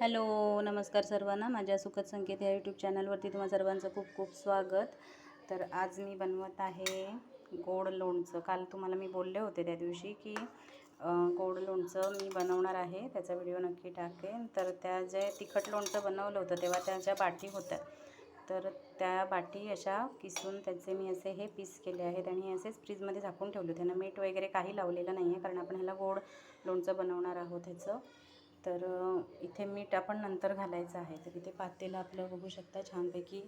Hello नमस्कार सर्वांना. माझ्या सुखद संकेत या यूट्यूब चॅनलवरती तुम्हा सर्वांचं खूप खूप स्वागत. तर आज मी बनवत आहे गोड लोणचं. काल तुम्हाला मी बोलले होते त्या दिवशी की गोड लोणचं मी बनवणार आहे. त्याचा व्हिडिओ नक्की टाकेन. तर त्या जे तिखट लोणचं बनवलं होतं तेव्हा त्या ज्या बाटी होत्या तर त्या बाटी अशा किसून त्याचे मी असे हे पीस केले आहेत आणि असेच फ्रीजमध्ये झाकून ठेवले होते. ना मीठ वगैरे काही लावलेलं नाही आहे कारण आपण ह्याला गोड लोणचं बनवणार आहोत ह्याचं. तर इथे मीठ आपण नंतर घालायचं आहे. तर इथे पातेलं आपलं बघू शकता छानपैकी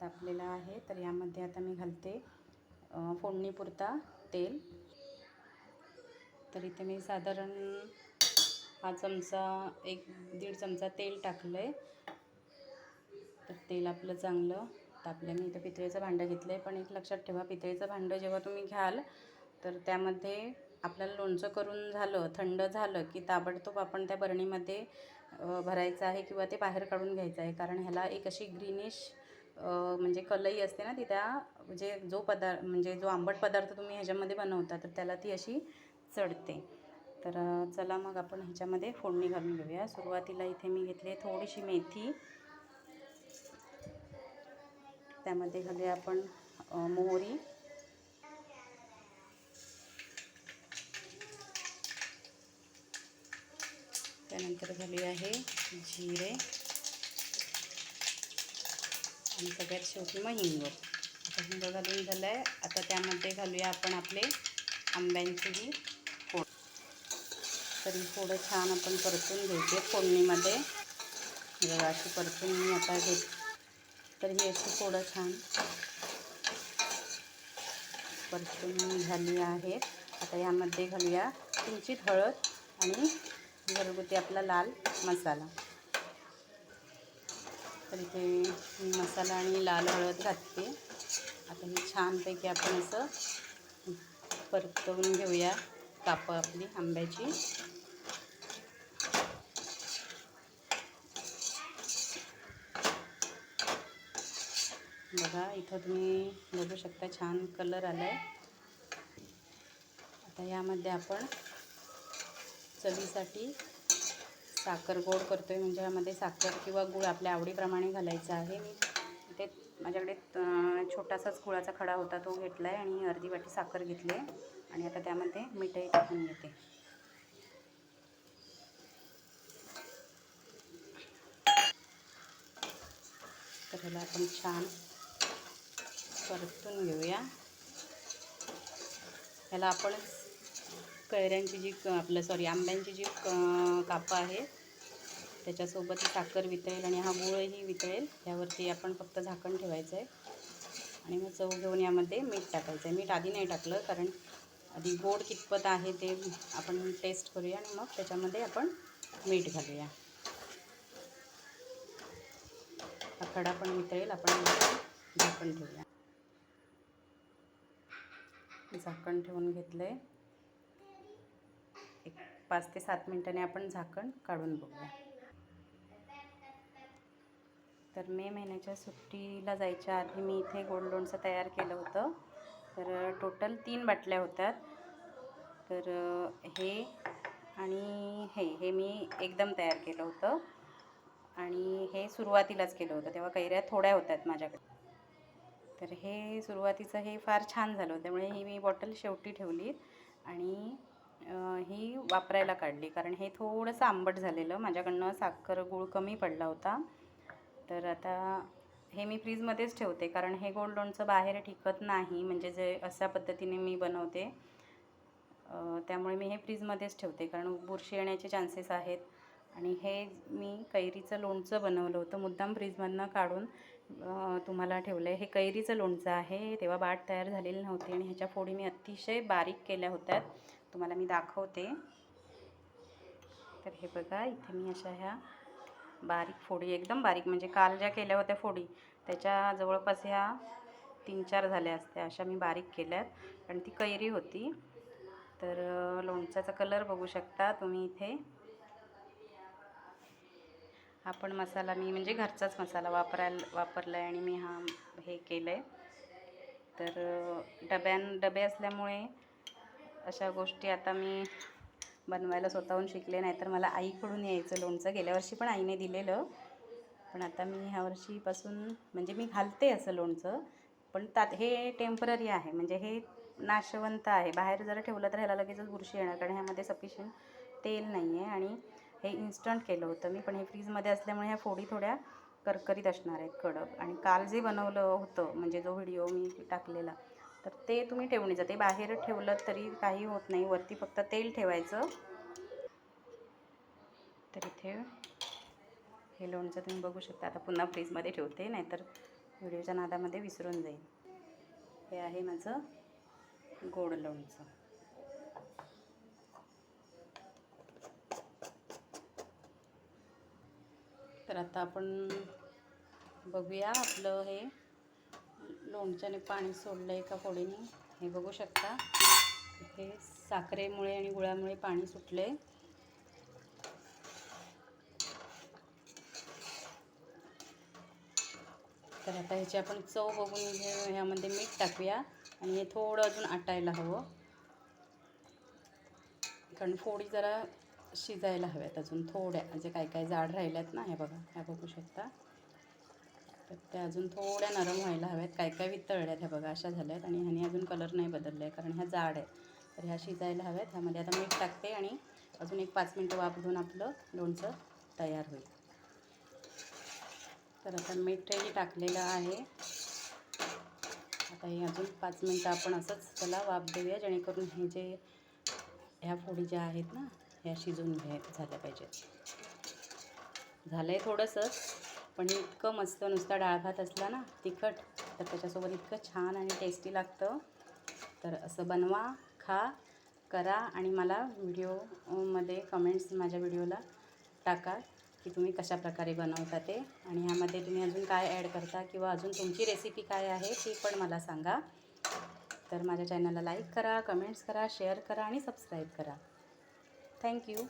तापलेलं आहे. तर यामध्ये आता मी घालते फोडणीपुरता तेल. तर इथे मी साधारण हा चमचा एक दीड चमचा तेल टाकलं आहे तर तेल आपलं चांगलं तापलं मी इथं पितळेचं भांडं घेतलं आहे पण एक लक्षात ठेवा पितळेचं भांडं जेव्हा तुम्ही घ्याल तर त्यामध्ये आपल्याला लोणचं करून झालं थंड झालं की ताबडतोब आपण त्या बरणीमध्ये भरायचं आहे किंवा ते बाहेर काढून घ्यायचं आहे. कारण ह्याला एक अशी ग्रीनिश म्हणजे कलई असते ना ती त्या म्हणजे जो पदार्थ म्हणजे जो आंबट पदार्थ तुम्ही ह्याच्यामध्ये बनवता तर त्याला ती अशी चढते. तर चला मग आपण ह्याच्यामध्ये फोडणी घालून घेऊया. सुरुवातीला इथे मी घेतली थोडीशी मेथी. त्यामध्ये घालूया आपण मोहरी. त्यानंतर घालूया आहे जिरे. आणि सगळ्यात शेवटी मग हिंग आता हिंग घालून झालं आहे आता त्यामध्ये घालूया आपण आपले आंब्यांचीही फोड. तर ही फोडं छान आपण परतून घ्यायचे फोडणीमध्ये. बघा अशी परतून मी आता घेत तर ही अशी फोडं छान परतून झाली आहेत. आता यामध्ये घालूया किंचित हळद आणि घरगुती आपला लाल मसाला. तर इथे मी मसाला आणि लाल हळद घातते आता हे छानपैकी आपण असं परतवून घेऊया कापं आपली आंब्याची. बघा इथं तुम्ही बघू शकता छान कलर आला आहे आता यामध्ये आपण चवीसाठी साखर गोड करतो आहे म्हणजे ह्यामध्ये साखर किंवा गूळ आपल्या आवडीप्रमाणे घालायचा आहे. मी इथे माझ्याकडे छोटासाच गुळाचा खडा होता तो घेतला आहे आणि अर्धी वाटी साखर घेतली आहे. आणि आता त्यामध्ये मिठाई टाकून घेते. तर ह्याला आपण छान परतून घेऊया. ह्याला आपण कैऱ्यांची जी क- आपलं सॉरी आंब्यांची जी कापं आहे त्याच्यासोबत ही साखर वितळेल आणि हा गुळही वितळेल. यावरती आपण फक्त झाकण ठेवायचं आहे आणि मग चव घेऊन यामध्ये मीठ टाकायचं आहे मीठ आधी नाही टाकलं कारण आधी गोड कितपत आहे ते आपण टेस्ट करूया आणि मग त्याच्यामध्ये आपण मीठ घालूया. हा खडा पण वितळेल. आपण झाकण ठेवूया. झाकण ठेवून घेतलं आहे पाच ते सात मिनटाने आपण झाकण काढून बघूया. तर मे महिन्याच्या सुट्टीला जायच्या आधी मी इथे गोल्ड लोणचं तयार केलं होतं. तर टोटल तीन बाटल्या होत्या तर हे आणि हे हे मी एकदम तयार केलं होतं. आणि हे सुरुवातीलाच केलं होतं तेव्हा कैऱ्या थोड्या होत्यात माझ्याकडे. तर हे सुरुवातीचं हे फार छान झालं त्यामुळे ही मी बॉटल शेवटी ठेवली आणि ही वापरायला काढली. कारण हे थोडंसं आंबट झालेलं. माझ्याकडनं साखर गूळ कमी पडला होता. तर आता हे मी फ्रीजमध्येच ठेवते. कारण हे गोल्ड लोणचं बाहेर टिकत नाही. म्हणजे जे अशा पद्धतीने मी बनवते. त्यामुळे मी हे फ्रीजमध्येच ठेवते. कारण बुरशी येण्याचे चान्सेस आहेत. आणि हे मी कैरीचं लोणचं बनवलं होतं. मुद्दाम फ्रीजमधनं काढून तुम्हाला ठेवलं आहे हे कैरीचं लोणचं आहे. तेव्हा बाट तयार झालेली नव्हती. आणि ह्याच्या फोडी मी अतिशय बारीक केल्या होत्या. तुम्हाला मी दाखवते. तर हे बघा इथे मी अशा ह्या बारीक फोडी एकदम बारीक म्हणजे काल ज्या केल्या होत्या फोडी त्याच्या जवळपास ह्या तीन चार झाल्या असत्या अशा मी बारीक केल्यात. कारण ती कैरी होती. तर लोणच्याचा कलर बघू शकता तुम्ही इथे. हा पण मसाला मी म्हणजे घरचाच मसाला वापरायला वापरला आहे आणि मी हा हे केलं आहे तर डब्यां डब्यान डबे असल्यामुळे अशा गोष्टी आता मी बनवायला स्वतःहून शिकले नाही तर मला आईकडून यायचं लोणचं. गेल्या वर्षी पण आईने दिलेलं. पण आता मी ह्या वर्षीपासून म्हणजे मी घालते असं लोणचं. पण त्यात हे टेंपररी आहे म्हणजे हे नाशवंत आहे. बाहेर जर ठेवलं तर ह्याला लगेचच बुरशी येणार कारण ह्यामध्ये सफिशियंट तेल नाही आहे आणि हे इन्स्टंट केलं होतं मी पण हे फ्रीजमध्ये असल्यामुळे ह्या फोडी थोड्या करकरीत असणार आहेत कडक. आणि काल जे बनवलं होतं म्हणजे जो व्हिडिओ मी टाकलेला तर ते तुम्ही ठेवणीचं ते बाहेर ठेवलं तरी काही होत नाही. वरती फक्त तेल ठेवायचं. तर इथे हे लोणचं तुम्ही बघू शकता. आता पुन्हा फ्रीजमध्ये ठेवते नाहीतर व्हिडिओच्या नादामध्ये विसरून जाईल हे आहे माझं गोड लोणचं. तर आता आपण बघूया आपलं हे लोणच्याने पाणी सोडलं आहे का फोडीने. हे बघू शकता. हे साखरेमुळे आणि गुळामुळे पाणी सुटले तर आता ह्याची आपण चव बघून घे ह्यामध्ये मीठ टाकूया आणि हे थोडं अजून आटायला हवं. कारण फोडी जरा शिजायला हव्यात अजून थोड्या. म्हणजे काय काय जाड राहिल्यात ना ह्या बघा. ह्या बघू शकता. तर त्या अजून थोड्या नरम व्हायला हव्यात. काय काय वितळल्यात ह्या बघा अशा झाल्या आहेत आणि ह्याने अजून कलर नाही बदलला आहे कारण ह्या जाड आहेत. तर ह्या शिजायला हव्यात. ह्यामध्ये आता मीठ टाकते आणि अजून एक पाच मिनटं वाफ घेऊन आपलं लोणचं तयार होईल. तर आता मीठही टाकलेलं आहे. आता हे अजून पाच मिनटं आपण असंच त्याला वाफ देऊया जेणेकरून हे जे ह्या फोडी ज्या आहेत ना ह्या शिजून घ्या झाल्या पाहिजेत. झालं आहे थोडंसंच पण इतकं मस्त नुसता डाळ भात असला ना तिखट तर त्याच्यासोबत इतकं छान आणि टेस्टी लागतं. तर असं बनवा खा करा आणि मला व्हिडिओमध्ये कमेंट्स माझ्या व्हिडिओला टाका की तुम्ही कशा प्रकारे बनवता ते. आणि ह्यामध्ये तुम्ही अजून काय ॲड करता किंवा अजून तुमची रेसिपी काय आहे ती पण मला सांगा. तर माझ्या चॅनलला लाईक करा कमेंट्स करा शेअर करा आणि सबस्क्राईब करा. थँक्यू